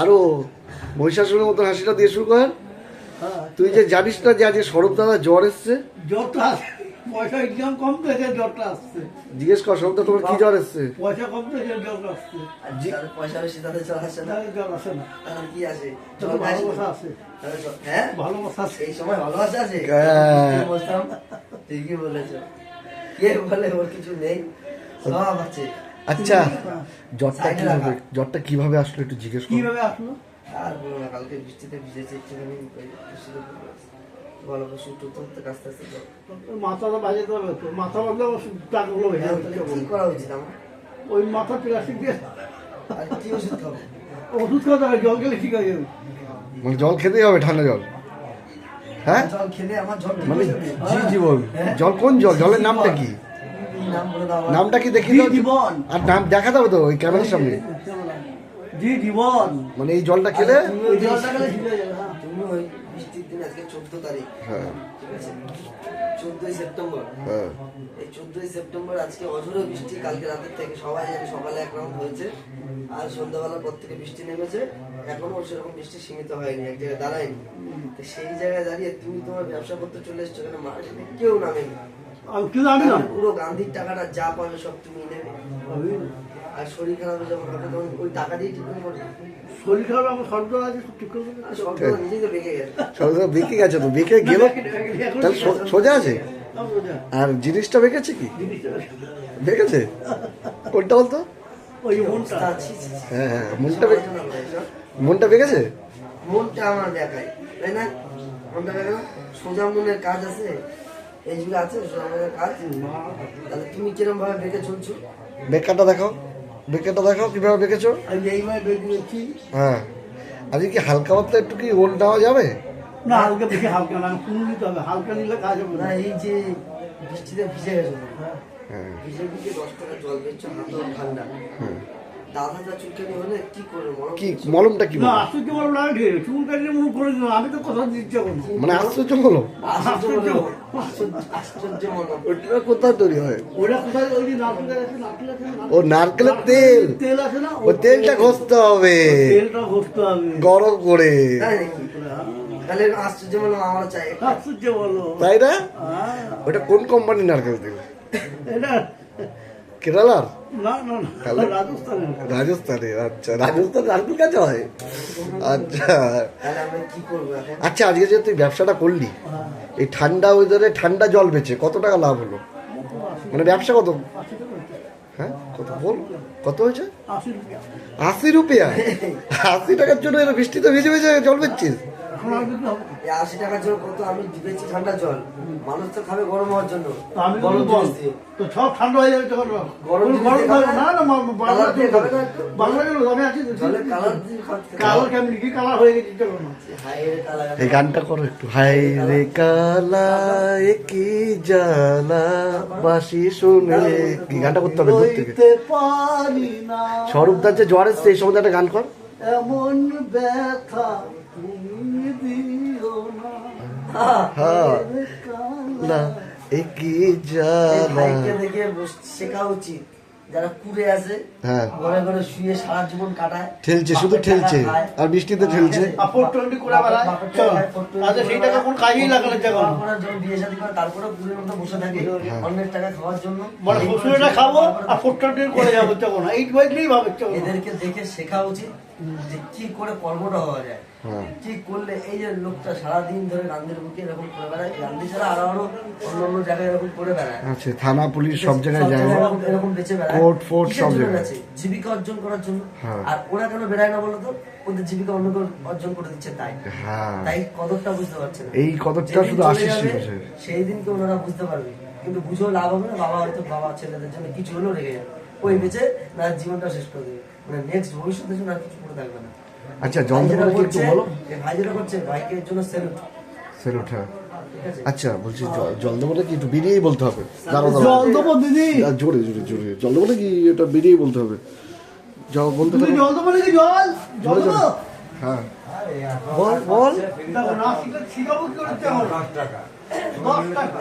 আরও মহিষাসুরের মতন হাসিটা দিয়ে শুরু কর। হ্যাঁ। তুই যে জানিস না যে আজকে সরব দাদা জ্বর এসছে? জ্বরটা পয়সা ইনকাম কম থেকে জ্বরটা আসছে। জিজ্ঞেস কর সরব দা তোমার কি জ্বর এসছে? পয়সা কম থেকে জ্বর আসছে। আর পয়সা বেশি তাদের চল আসে না। জ্বর আসে না। তাহলে কি আছে? ভালোবাসা আছে। হ্যাঁ? ভালোবাসা আছে। এই সময় ভালোবাসা আছে? হ্যাঁ। বলতাম ঠিকই বলেছ। কে বলে ওর কিছু নেই? সব আছে। আচ্ছা। জ্বরটা। কীভাবে জ্বরটা কীভাবে আসলো একটু জিজ্ঞেস কর। কীভাবে আসলো? আর বলো না কালকে বৃষ্টিতে ভিজেছে একটুখানি বৃষ্টিতে কাস্তে আস্তে। মাথাটা বাজাতে হবে তো মাথা বাজলে টাকাগুলো হয়ে হ্যাঁ, যাবে কি করা উচিত আমার। ওই মাথা প্লাস্টিক দিয়ে আর কি ওষুধ খাব? ওষুধ খাওয়া হবে জল গেলে ঠিক হয়ে যাবে। মানে জল খেতেই হবে ঠান্ডা জল। হ্যাঁ? জল খেলে আমার জল মানে হয়ে। জি জীবন জল কোন জল? জলের নামটা কি? নামটা কি দেখি? জীবন। আর নাম দেখা যাবে তো ওই ক্যামেরার সামনে। জি জীবন। মানে এই জলটা খেলে জলটা হয়ে যাবে হ্যাঁ। তুমি ওই বৃষ্টির দিন আজকে চোদ্দ তারিখ হ্যাঁ। চোদ্দই সেপ্টেম্বর। হ্যাঁ। এই চোদ্দই সেপ্টেম্বর আজকে অঝোরে বৃষ্টি কালকে রাতের থেকে সবাই জানে সকালে এক রাউন্ড হয়েছে আর সন্ধ্যাবেলার পর থেকে বৃষ্টি নেমেছে। এখনও সেরকম বৃষ্টি সীমিত হয়নি এক জায়গায় দাঁড়ায়নি। তো সেই জায়গায় দাঁড়িয়ে তুমি তোমার ব্যবসা করতে চলে এসছো কেন? মার্কেটে কেউ নামেনি আমি কি জানি না। পুরো গান্ধীর টাকাটা যা পাবে সব তুমি নেবে। আর শরীর খারাপ হয়ে যখন হবে তখন ওই টাকা দিয়ে ঠিক করবে শরীর খারাপ আমার সর্দ আছে ঠিক করে দেবে। আর সব নিজেই তো বেঁকে গেছে। সব সব বেঁকে গেছে তো বেঁকে গেল। তাহলে সোজা আছে? আর জিনিসটা বেঁকেছে কি? বেঁকেছে। কোনটা বলতো। হ্যাঁ হ্যাঁ মনটা বেঁকেছে? মনটা আমার দেখায় তাই না? মনটা না সোজা মনের কাজ আছে? এই যুগে আছে কাজ তাহলে তুমি কিরম ভাবে বেঁকে চলছো বেকারটা দেখাও বেকারটা দেখাও কীভাবে বেঁকেছো? আমি এইভাবে গেছি হ্যাঁ। আজকে কি হালকা পাতলা একটু কি ওল নেওয়া যাবে? না হালকা বেশি হালকা না নিতে হবে হালকা নিলে কাজ হবে না। এই যে বৃষ্টিতে ভিজে গেছো হ্যাঁ। হ্যাঁ। ভিজে ভিজে দশ টাকা জল বেচছো হাতেও ঠান্ডা। দাদা চুলকানি হলে কি করবে মরম কি মলমটা কি না আশ্চর্য বড় লাগে ঠিক আছে চুল কাটলে মুখ করে দিল আমি তো কথা দিচ্ছি এখন। মানে আশ্চর্য হলো আশ্চর্য আশ্চর্য আশ্চর্য ওটা কোথায় তৈরি হয়? ওটা কোথায় ওই যে নারকেল গাছ আছে নারকেল আছে না? ও নারকেলের তেল তেল। আছে না? ও তেলটা ঘষতে হবে। তেলটা ঘষতে হবে। গরম করে। তাই তাহলে আশ্চর্য আমার চাই আশ্চর্য বলো। তাই না? হ্যাঁ, ওটা কোন কোম্পানির নারকেল তেল? এটা কেরালার? না না না তাহলে? রাজস্থানের রাজস্থানের আচ্ছা রাজস্থান নারকেল কাছে হয়। আচ্ছা। তাহলে আমরা কি করব এখন? আচ্ছা আজকে যে তুই ব্যবসাটা করলি হ্যাঁ, এই ঠান্ডা ওয়েদারে ঠান্ডা জল বেচে কত টাকা লাভ হলো? মানে ব্যবসা কত? আশি হ্যাঁ কত বল? কত হয়েছে? আশি রুপিয়া। আশি টাকার জন্য এর বৃষ্টিতে ভিজে ভিজে জল বেচছিস? আশি টাকার জল কত? আমি দিয়েছি ঠান্ডা জল। মানুষ তো খাবে গরম হওয়ার জন্য। আমি গরম তো সব ঠান্ডা হয়ে যাবে তখন গরম গরম না না বাংলা দিয়ে খাবে বাংলা গেল আমি আছি কালার দিয়ে খাচ্ছে কালার কেমন কি কালার হয়ে গেছে তখন এই গানটা করো একটু। হাই রে কালা কি জ্বালা বাসি শুনে কি গানটা করতে হবে দূর থেকে? পারি স্বরূপ দার যে জ্বর এসছে এই সময় একটা গান কর। এমন ব্যথা তুমি দিও না। হ্যাঁ দেখে শেখা উচিত। যারা কুড়ে আছে হ্যাঁ। ঘরে ঘরে শুয়ে সারা জীবন কাটায় ঠেলছে শুধু ঠেলছে। আর বৃষ্টিতে ঠেলছে। আর 420 করে বেড়ায়। বাপের টাকা চল। খায়, 420 আচ্ছা, সেই টাকা কোন কাজেই লাগানো যাবে যখন বিয়ে শাদী করে তারপরে কুড়ের মতো বসে থাকে। অন্যের টাকা খাওয়ার জন্য। মানে খাব আর করে যাব তখন এই বইলেই ভাবে এদেরকে দেখে শেখা উচিত। যে কি করে কর্মটা হওয়া যায়? হ্যাঁ। কি করলে এই যে লোকটা সারাদিন ধরে বুকে এরকম করে বেড়ায়? ছাড়া আরও আরও অন্য অন্য জায়গায় এরকম করে বেড়ায়। আচ্ছা থানা পুলিশ সব জায়গায় যায়। এরকম বেঁচে বেড়ায়। কোর্ট ফোর্ট সব জায়গায়। জীবিকা অর্জন করার জন্য? হ্যাঁ। আর ওরা কেন বেড়ায় না বলতো? ওদের জীবিকা অন্য অর্জন করে দিচ্ছে তাই। হ্যাঁ। তাই কদরটা বুঝতে পারছে না। এই কদরটা শুধু আশিস সেই দিনকে ওনারা বুঝতে পারবে। কিন্তু বুঝেও লাভ হবে না বাবা হয়তো বাবা ছেলেদের জন্য কিছু হলেও রেখে যাবে। ওই বেঁচে না জীবনটা শেষ করে দেবে। মানে নেক্সট ভবিষ্যতের জন্য আর কিছু করে থাকবে না। আচ্ছা দেবো কি একটু করছে, বলো? ভাই যেটা করছে ভাইকে জন্য স্যালুট সেলুট হ্যাঁ। আচ্ছা বলছি জল- জল দেবো কি একটু বেরিয়েই বলতে হবে? জল দেবো দিদি। আর জোরে জোরে জোরে। জল দেবো কি এটা বেরিয়েই বলতে হবে? জল বলতে তুমি থাকো জল? দেবো নাকি জল জল দেবো হ্যাঁ বল বল। দেখো না শিখলে শিখাবো কি করে তেমন দশ টাকা? দশ টাকা।